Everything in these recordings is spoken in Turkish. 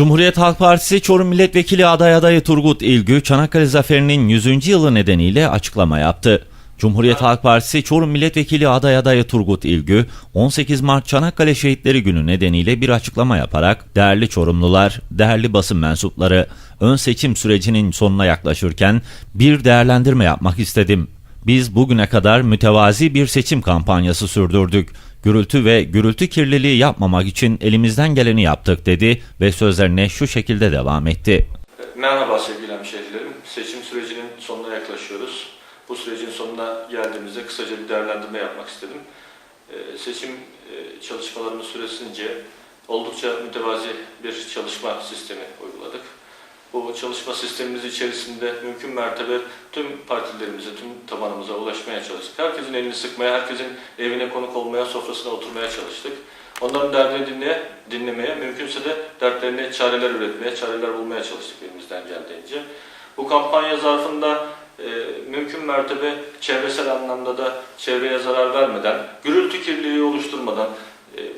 Cumhuriyet Halk Partisi Çorum Milletvekili aday adayı Turgut İlgü, Çanakkale Zaferi'nin 100. yılı nedeniyle açıklama yaptı. Cumhuriyet Halk Partisi Çorum Milletvekili aday adayı Turgut İlgü, 18 Mart Çanakkale Şehitleri Günü nedeniyle bir açıklama yaparak, değerli Çorumlular, değerli basın mensupları, ön seçim sürecinin sonuna yaklaşırken bir değerlendirme yapmak istedim. Biz bugüne kadar mütevazi bir seçim kampanyası sürdürdük. Gürültü ve gürültü kirliliği yapmamak için elimizden geleni yaptık dedi ve sözlerine şu şekilde devam etti. Merhaba sevgili hemşehrilerim. Seçim sürecinin sonuna yaklaşıyoruz. Bu sürecin sonuna geldiğimizde kısaca bir değerlendirme yapmak istedim. Ee, Seçim e, çalışmalarımız süresince oldukça mütevazi bir çalışma sistemi uyguladık. Bu çalışma sistemimiz içerisinde mümkün mertebe tüm partilerimize, tüm tabanımıza ulaşmaya çalıştık. Herkesin elini sıkmaya, herkesin evine konuk olmaya, sofrasına oturmaya çalıştık. Onların derdini dinleye, dinlemeye, mümkünse de dertlerine çareler üretmeye, çareler bulmaya çalıştık elimizden geldiğince. Bu kampanya zarfında e, mümkün mertebe çevresel anlamda da çevreye zarar vermeden, gürültü kirliliği oluşturmadan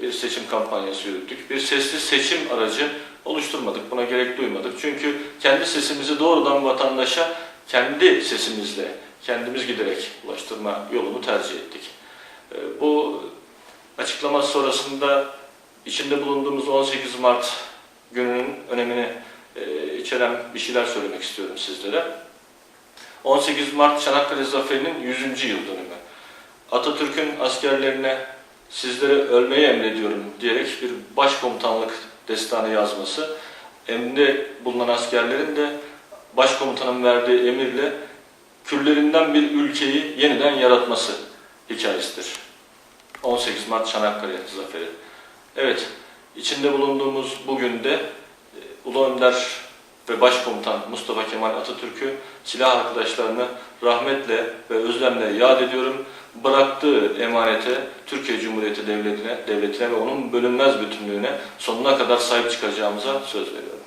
bir seçim kampanyası yürüttük. Bir sessiz seçim aracı oluşturmadık, buna gerek duymadık. Çünkü kendi sesimizi doğrudan vatandaşa kendi sesimizle, kendimiz giderek ulaştırma yolunu tercih ettik. E, bu açıklama sonrasında içinde bulunduğumuz 18 Mart gününün önemini e, içeren bir şeyler söylemek istiyorum sizlere. 18 Mart Çanakkale Zaferi'nin 100. yıl dönümü. Atatürk'ün askerlerine sizlere ölmeyi emrediyorum diyerek bir başkomutanlık destanı yazması, emrinde bulunan askerlerin de başkomutanın verdiği emirle küllerinden bir ülkeyi yeniden yaratması hikayesidir. 18 Mart Çanakkale Zaferi. Evet, içinde bulunduğumuz bugün de e, Ulu Önder ve Başkomutan Mustafa Kemal Atatürk'ü silah arkadaşlarını rahmetle ve özlemle yad ediyorum. Bıraktığı emanete Türkiye Cumhuriyeti Devleti'ne, devletine ve onun bölünmez bütünlüğüne sonuna kadar sahip çıkacağımıza söz veriyorum.